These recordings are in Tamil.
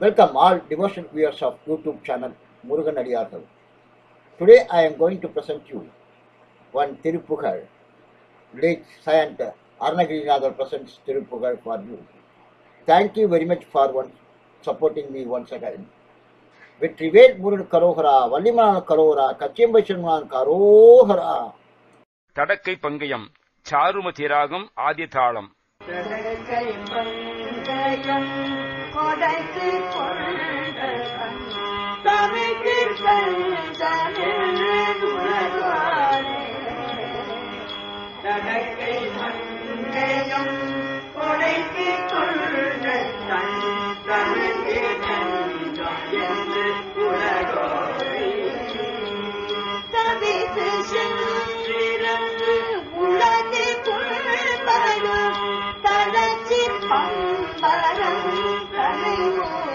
Welcome all devotion viewers of YouTube channel Murugan அடியார்கள் today I am going to present you one Thiruppugazh late Saint Arnagirinathar presents Tirupugar for you. Thank you very much for one supporting me once again. Vetrivel Murugan கரோகரா வள்ளிமலான கரோகரா கச்சியம்பை சென்மலான் கரோகரா தடக்கை பங்கயம் சாருமதி ராகம் ஆதி தாளம் கடற்கை பங்கயம் கொடைக்கு கொண்டவன் தமிழ்க்கு பஞ்சமிழ் உலகானே கடற்கை பங்கயம் கொடைக்கு கொண்டவன் தமிழ்க்கு பஞ்சம் என்று உலகோரே தவித்து சென்றிருந்து உலகை புல்பயம் தளர்ச்சி பம்பரம் 没我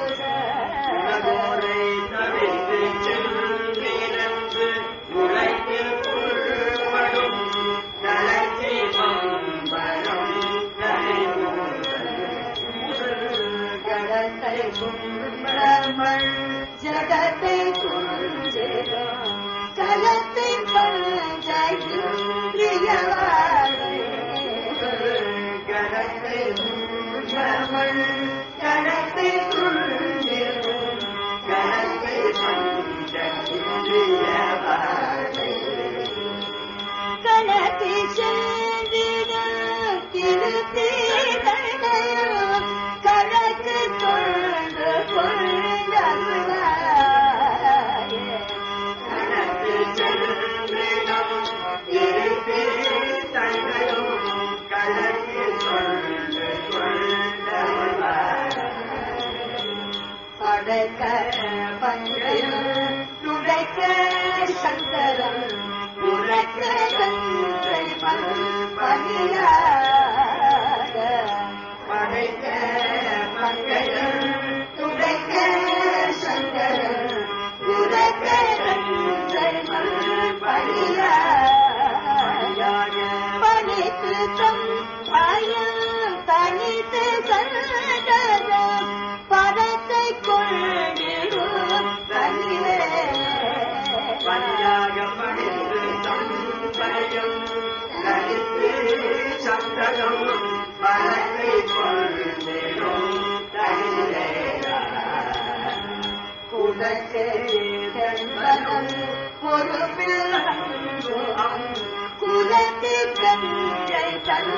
குலத்தை கங்கை தன்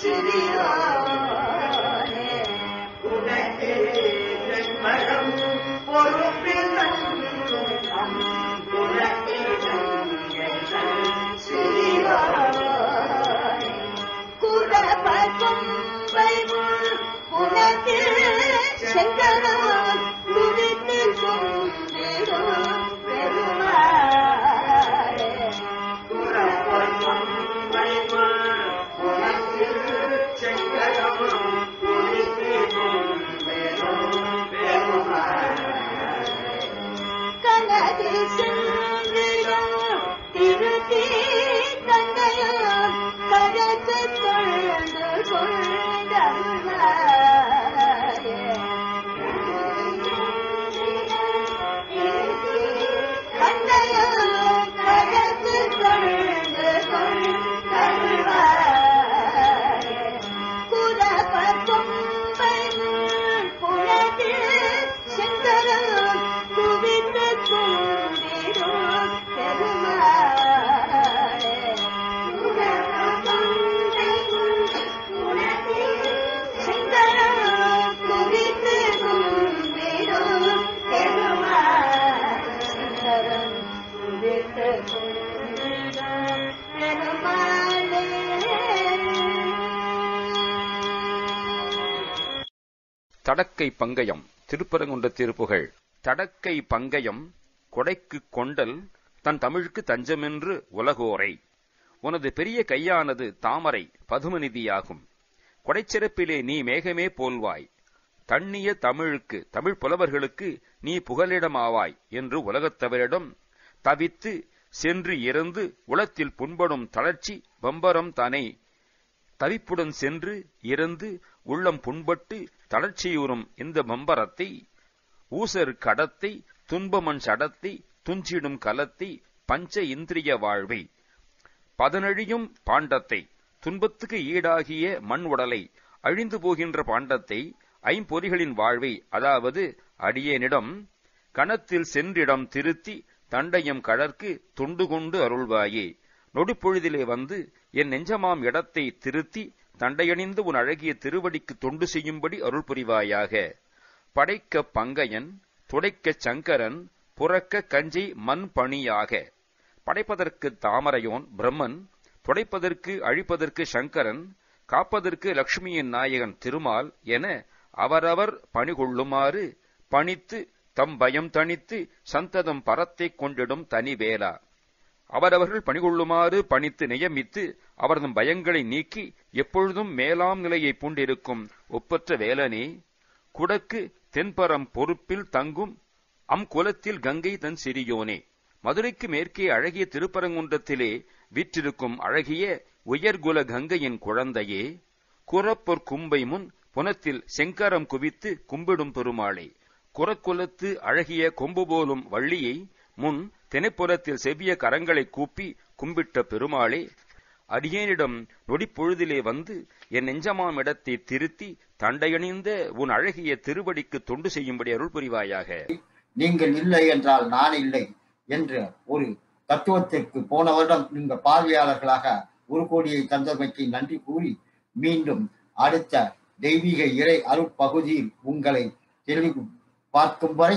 சிறியோனே குலத்தை மரம் பொறுப்பில் குலத்தை கங்கை சிறியோனே கனதி சென்றிடும் தடக்கை பங்கயம் திருப்பரங்குன்ற திருப்புகழ் தடக்கை பங்கயம் கொடைக்கு கொண்டல் தன் தமிழுக்கு தஞ்சமென்று உலகோரை. உனது பெரிய கையானது தாமரை பதுமநிதியாகும். கொடைச்சிறப்பிலே நீ மேகமே போல்வாய். தண்ணிய தமிழுக்கு தமிழ் புலவர்களுக்கு நீ புகலிடமாவாய் என்று உலகத்தவரிடம் தவித்து சென்று இறந்து உளத்தில் புண்படும் தளர்ச்சி பம்பரம் தானே. தவிப்புடன் சென்று இறந்து உள்ளம் புண்பட்டு தளர்ச்சியுறும் இந்த மம்பரத்தை ஊசர் கடத்தை துன்பமண் சடத்தை துஞ்சிடும் கலத்தை பஞ்ச இந்திரிய வாழ்வை. பதனழியும் பாண்டத்தை துன்பத்துக்கு ஈடாகிய மண் உடலை அழிந்து போகின்ற பாண்டத்தை ஐம்பொறிகளின் வாழ்வை அதாவது அடியேனிடம் கணத்தில் சென்றிடம் திருத்தி தண்டையம் கழற்கு துண்டு கொண்டு அருள்வாயே. நொடிப்பொழுதிலே வந்து என் நெஞ்சமாம் இடத்தை திருத்தி தண்டையணிந்து உன் அழகிய திருவடிக்கு தொண்டு செய்யும்படி அருள் புரிவாயாக. படைக்க பங்கையன் துடைக்க சங்கரன் புறக்க கஞ்சி மண் பணியாக. படைப்பதற்கு தாமரையோன் பிரம்மன் துடைப்பதற்கு அழிப்பதற்கு சங்கரன் காப்பதற்கு லட்சுமியின் நாயகன் திருமால் என அவரவர் பணிகொள்ளுமாறு பணித்து தம் பயம் தணித்து சந்ததம் பரத்தைக் கொண்டிடும் தனி வேலா அவரவர்கள் பணிகொள்ளுமாறு பணித்து நியமித்து அவரதும் பயங்களை நீக்கி எப்பொழுதும் மேலாம் நிலையை பூண்டிருக்கும் ஒப்பற்ற வேலனே குடக்கு தென்பரம் பொறுப்பில் தங்கும் அம் குலத்தில் கங்கை தன் சிறியோனே. மதுரைக்கு மேற்கே அழகிய திருப்பரங்குன்றத்திலே விற்றிருக்கும் அழகிய உயர்குல கங்கையின் குழந்தையே குரப்பொற் கும்பை முன் புனத்தில் செங்கரம் குவித்து கும்பிடும் பெருமாளே. குரக்குலத்து அழகிய கொம்பு போலும் வள்ளியை முன் தெனைப்புறத்தில் செவ்விய கரங்களை கூப்பி கும்பிட்ட பெருமாளே அடியேனிடம் நொடிப்பொழுதிலே வந்து என் நெஞ்சமாம் இடத்தை திருத்தி தண்டையணிந்த உன் அழகிய திருவடிக்கு தொண்டு செய்யும்படி அருள் புரிவாயாக. நீங்கள் இல்லை என்றால் நான் இல்லை என்ற ஒரு தத்துவத்திற்கு போன வருடம் நீங்கள் பார்வையாளர்களாக ஒரு கோடியை தந்தமைக்கு நன்றி கூறி மீண்டும் அடுத்த தெய்வீக இறை அருட்பகுதியில் உங்களை தெளிவு பார்க்கும் வரை